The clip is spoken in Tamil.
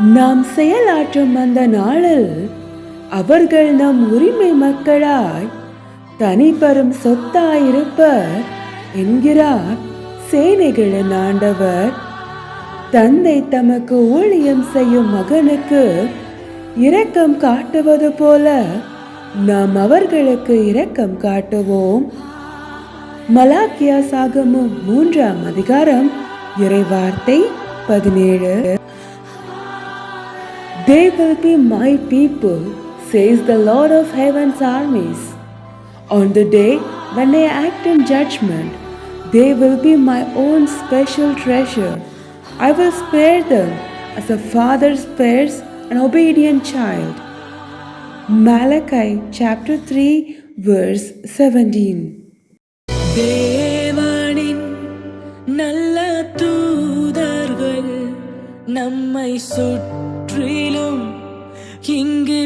நாம் செயலாற்றும் அந்த நாளில் அவர்கள் நம் உரிமை மக்களாய் தனிப்பெரும் சொத்தாயிருப்பர் என்கிறார் சேனைகளின் ஆண்டவர். தந்தை தமக்கு ஊழியம் செய்யும் மகனுக்கு இரக்கம் காட்டுவது போல நாம் அவர்களுக்கு இரக்கம் காட்டுவோம். மலாக்கியா சாகமும் மூன்றாம் அதிகாரம் இறைவார்த்தை பதினேழு. They will be my people, says the Lord of heaven's armies. On the day when I act in judgment, they will be my own special treasure. I will spare them as a father spares an obedient child. Malachi chapter 3, verse 17. தேவனின் நல்ல தூதர்கள் நம்மை முற்றிலும் இங்கு